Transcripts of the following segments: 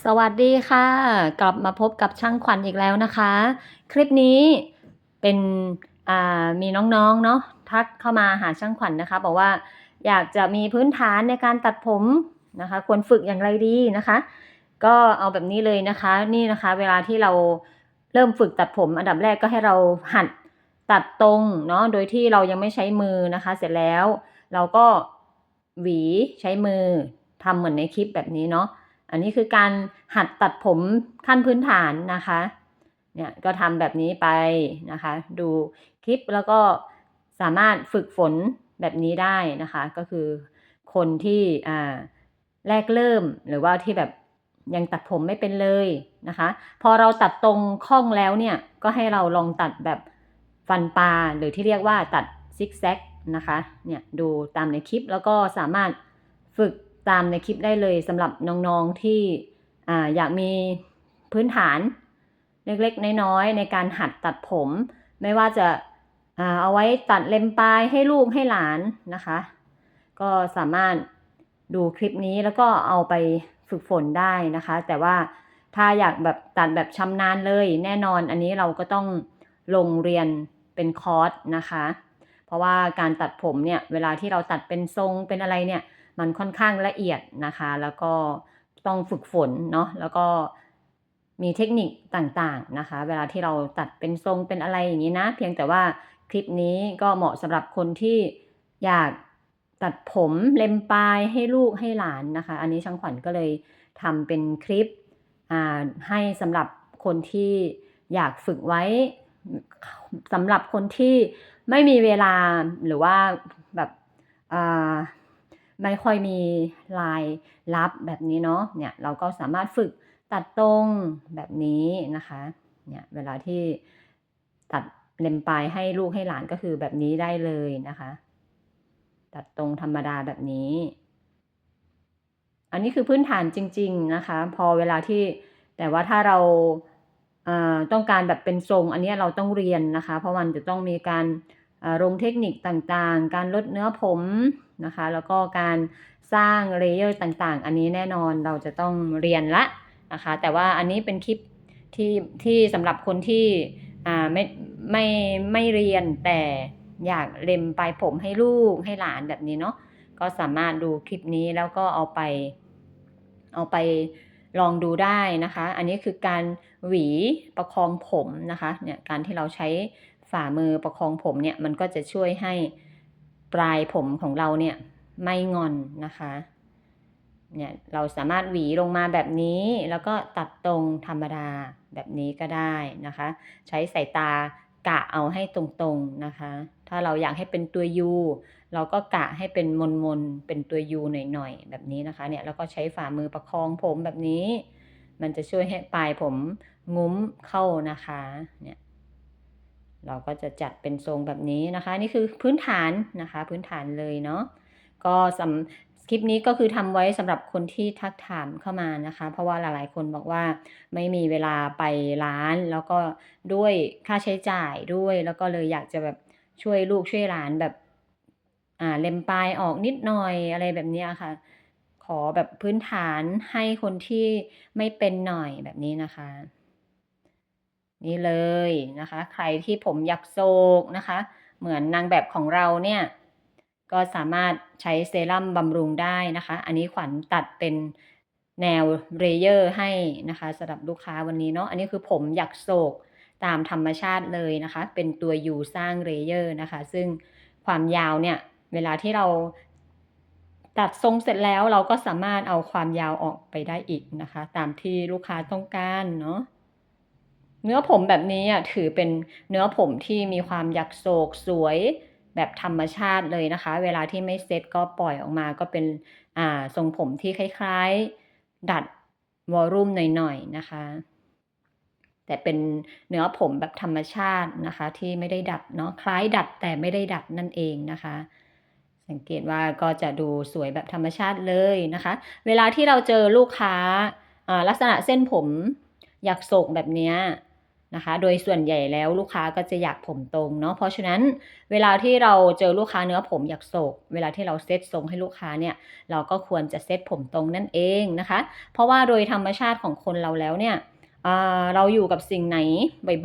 สวัสดีค่ะ กลับมาพบกับช่างขวัญอีกแล้วนะคะ คลิปนี้เป็นมีน้องๆเนาะทักเข้ามาหาช่างขวัญนะคะ บอกว่าอยากจะมีพื้นฐานในการตัดผมนะคะ ควรฝึกอย่างไรดีนะคะ ก็เอาแบบนี้เลยนะคะ นี่นะคะ เวลาที่เราเริ่มฝึกตัดผม อันดับแรกก็ให้เราหัดตัดตรงเนาะโดยที่เรายังไม่ใช้มือนะคะ เสร็จแล้วเราก็หวีใช้มือทำเหมือนในคลิปแบบนี้เนาะ อันนี้คือการหัดตัดผมขั้นพื้นฐานนะคะ เนี่ยก็ทำแบบนี้ไปนะคะ ดูคลิปแล้วก็สามารถฝึกฝนแบบนี้ได้นะคะ ก็คือคนที่อ่าแรกเริ่มหรือว่าที่แบบยังตัดผมไม่เป็นเลยนะคะ พอเราตัดตรงข้องแล้วเนี่ย ก็ให้เราลองตัดแบบฟันปลาหรือที่เรียกว่าตัดซิกแซกนะคะ เนี่ยดูตามในคลิปแล้วก็สามารถฝึก ตามในคลิปได้เลยสำหรับน้องๆที่ออยากมีพื้นฐานเล็กๆ น้อยๆ ในการหัดตัดผม ไม่ว่าจะเอาไว้ตัดเล็มปลายให้ลูกให้หลานนะคะ ก็สามารถดูคลิปนี้แล้วก็เอาไปฝึกฝนได้นะคะ แต่ว่าถ้าอยากแบบตัดแบบชำนาญเลย แน่นอนอันนี้เราก็ต้องลงเรียนเป็นคอร์สนะคะ เพราะว่าการตัดผมเนี่ย เวลาที่เราตัดเป็นทรงเป็นอะไรเนี่ย มันค่อนข้างละเอียดนะคะ แล้วก็ต้องฝึกฝนเนาะแล้วก็มีเทคนิคต่างๆนะคะ เวลาที่เราตัดเป็นทรงเป็นอะไรอย่างนี้นะ เพียงแต่ว่าคลิปนี้ก็เหมาะสำหรับคนที่อยากตัดผมเล็มปลายให้ลูกให้หลานนะคะ อันนี้ช่างขวัญก็เลยทำเป็นคลิปให้สำหรับคนที่อยากฝึกไว้สำหรับคนที่ไม่มีเวลาหรือว่าแบบ ไม่ค่อยมีลายลับแบบนี้เนาะเนี่ยเราก็สามารถฝึกตัดตรงแบบนี้นะคะเนี่ยเวลาที่ตัดเล็มปลายให้ลูกให้หลานก็คือแบบนี้ได้เลยนะคะ ตัดตรงธรรมดาแบบนี้ อันนี้คือพื้นฐานจริง ๆนะคะ พอเวลาที่แต่ว่าถ้าเราต้องการแบบเป็นทรง อันนี้เราต้องเรียนนะคะ เพราะมันจะต้องมีการ ลงเทคนิคต่างๆ การลดเนื้อผมนะคะ แล้วก็การสร้างเลเยอร์ต่างๆ อันนี้แน่นอนเราจะต้องเรียนละนะคะ แต่ว่าอันนี้เป็นคลิปที่ที่สำหรับคนที่อ่าไม่ไม่ไม่เรียนแต่อยากเล็มปลายผมให้ลูกให้หลานแบบนี้เนาะก็สามารถดูคลิปนี้แล้วก็เอาไป เอาไปลองดูได้นะคะ อันนี้คือการหวีประคองผมนะคะเนี่ยการที่เราใช้ ฝ่ามือประคองผมเนี่ยมันก็จะช่วยให้ปลายผมของเราเนี่ยไม่งอนนะคะเนี่ยเราสามารถหวีลงมาแบบนี้แล้วก็ตัดตรงธรรมดาแบบนี้ก็ได้นะคะ ใช้สายตากะเอาให้ตรงๆนะคะ ถ้าเราอยากให้เป็นตัวยูเราก็กะให้เป็นมนๆเป็นตัวยูหน่อยๆแบบนี้นะคะเนี่ยแล้วก็ใช้ฝ่ามือประคองผมแบบนี้ มันจะช่วยให้ปลายผมงุ้มเข้านะคะเนี่ย เราก็จะจัดเป็นทรงแบบนี้นะคะ นี่คือพื้นฐานนะคะ พื้นฐานเลยเนาะก็สำคลิปนี้ก็คือทำไว้สำหรับคนที่ทักถามเข้ามานะคะ เพราะว่าหลายๆ คนบอกว่าไม่มีเวลาไปร้าน แล้วก็ด้วยค่าใช้จ่ายด้วย แล้วก็เลยอยากจะแบบช่วยลูกช่วยหลานแบบอ่าเล็มปลายออกนิดหน่อยอะไรแบบนี้ค่ะ ขอแบบพื้นฐานให้คนที่ไม่เป็นหน่อยแบบนี้นะคะ นี่เลยนะคะ ใครที่ผมยักโศกนะคะ เหมือนนางแบบของเราเนี่ย ก็สามารถใช้เซรั่มบำรุงได้นะคะ อันนี้ขวัญตัดเป็นแนวเรเยอร์ให้นะคะสำหรับลูกค้าวันนี้เนาะ อันนี้คือผมยักโศกตามธรรมชาติเลยนะคะ เป็นตัวยูสร้างเรเยอร์นะคะ ซึ่งความยาวเนี่ย เวลาที่เราตัดทรงเสร็จแล้วเราก็สามารถเอาความยาวออกไปได้อีกนะคะ ตามที่ลูกค้าต้องการเนาะ เนื้อผมแบบนี้อะถือเป็นเนื้อผมที่มีความยักโศกสวยแบบธรรมชาติเลยนะคะ เวลาที่ไม่เซ็ตก็ปล่อยออกมาก็เป็นอ่าทรงผมที่คล้ายๆ ดัดวอลลุ่มหน่อยๆนะคะ แต่เป็นเนื้อผมแบบธรรมชาตินะคะ ที่ไม่ได้ดัดเนาะคล้ายดัดแต่ไม่ได้ดัดนั่นเองนะคะ สังเกตว่าก็จะดูสวยแบบธรรมชาติเลยนะคะ เวลาที่เราเจอลูกค้าลักษณะเส้นผมอยากโศกแบบนี้ นะคะ โดยส่วนใหญ่แล้วลูกค้าก็จะอยากผมตรงเนาะ เพราะฉะนั้นเวลาที่เราเจอลูกค้าเนื้อผมอยากโศก เวลาที่เราเซตทรงให้ลูกค้าเนี่ย เราก็ควรจะเซตผมตรงนั่นเองนะคะ เพราะว่าโดยธรรมชาติของคนเราแล้วเนี่ยเราอยู่กับสิ่งไหน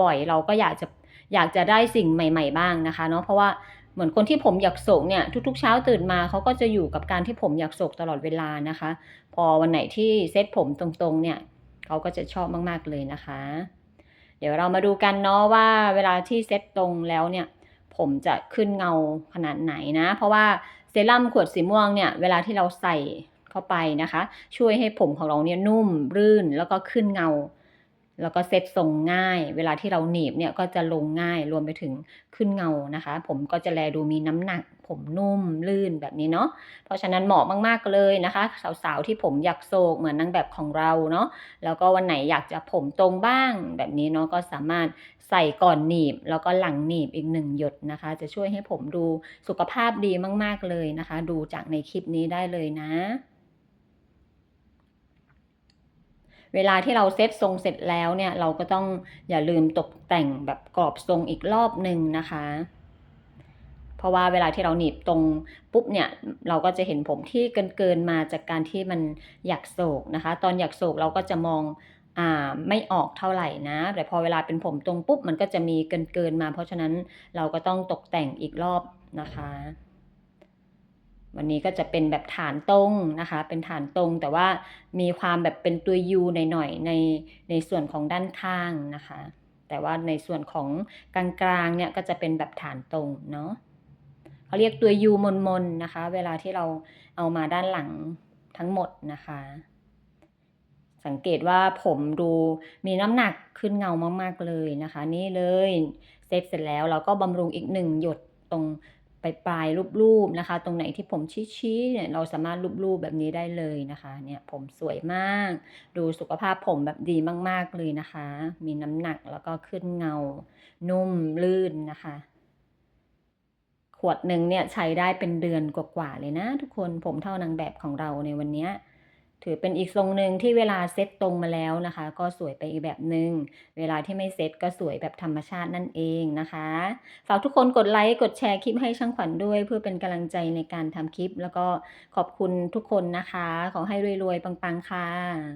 บ่อยๆ เราก็อยากจะอยากจะได้สิ่งใหม่ ๆ บ้างนะคะเนาะ เพราะว่าเหมือนคนที่ผมอยากโศกเนี่ยทุกๆเช้าตื่นมาเขาก็จะอยู่กับการที่ผมอยากโศกตลอดเวลานะคะ พอวันไหนที่เซตผมตรงๆเนี่ยเขาก็จะชอบมากๆเลยนะคะ เดี๋ยวเรามาดูกันเนาะว่าเวลาที่เซตตรงแล้วเนี่ย ผมจะขึ้นเงาขนาดไหนนะ เพราะว่าเซรั่มขวดสีม่วงเนี่ยเวลาที่เราใส่เข้าไปนะคะ ช่วยให้ผมของเราเนี่ยนุ่มรื่นแล้วก็ขึ้นเงา แล้วก็เซตทรงง่าย เวลาที่เราหนีบเนี่ยก็จะลงง่ายรวมไปถึงขึ้นเงานะคะ ผมก็จะแลดูมีน้ำหนัก ผมนุ่มลื่นแบบนี้เนาะเพราะฉะนั้นเหมาะมากๆเลยนะคะ สาวๆที่ผมอยากโศกเหมือนนางแบบของเราเนาะแล้วก็วันไหนอยากจะผมตรงบ้างแบบนี้เนาะก็สามารถใส่ก่อนหนีบ แล้วก็หลังหนีบอีก1หยดนะคะ จะช่วยให้ผมดูสุขภาพดีมาก ๆเลยนะคะ ดูจากในคลิปนี้ได้เลยนะ เวลาที่เราเซตทรงเสร็จแล้วเนี่ยเราก็ต้องอย่าลืมตกแต่งแบบกรอบทรงอีกรอบหนึ่งนะคะ เพราะว่าเวลาที่เราหนีบตรงปุ๊บเนี่ยเราก็จะเห็นผมที่เกินๆมาจากการที่มันอยากโศกนะคะ ตอนอยากโศกเราก็จะมองอ่าไม่ออกเท่าไหร่นะ แต่พอเวลาเป็นผมตรงปุ๊บมันก็จะมีเกินๆมา เพราะฉะนั้นเราก็ต้องตกแต่งอีกรอบนะคะ วันนี้ก็จะเป็นแบบฐานตรงนะคะ เป็นฐานตรงแต่ว่ามีความแบบเป็นตัว U หน่อยๆในในส่วนของด้านข้างนะคะ แต่ว่าในส่วนของกลางๆเนี่ยก็จะเป็นแบบฐานตรงเนาะเขาเรียกตัว U มนๆนะคะ เวลาที่เราเอามาด้านหลังทั้งหมดนะคะ สังเกตว่าผมดูมีน้ำหนักขึ้นเงามากๆเลยนะคะ นี่เลยเซตเสร็จแล้วเราก็บำรุงอีก1หยดตรง ปปลายรูปๆนะคะ ตรงไหนที่ผมชี้ๆเนี่ยเราสามารถรูปๆแบบนี้ได้เลยนะคะเนี่ยผมสวยมาก ดูสุขภาพผมแบบดีมากๆเลยนะคะ มีน้ำหนักแล้วก็ขึ้นเงา นุ่มลื่นนะคะ ขวดหนึ่งเนี่ยใช้ได้เป็นเดือนกว่าๆเลยนะ ทุกคนผมเท่านางแบบของเราในวันนี้ ถือเป็นอีกทรงหนึ่งที่เวลาเซตตรงมาแล้วนะคะ ก็สวยไปอีกแบบหนึ่งเวลาที่ไม่เซตก็สวยแบบธรรมชาตินั่นเองนะคะ ฝากทุกคนกดไลค์กดแชร์คลิปให้ช่างขวัญด้วย เพื่อเป็นกำลังใจในการทำคลิป แล้วก็ขอบคุณทุกคนนะคะ ขอให้รวยๆปังๆค่ะ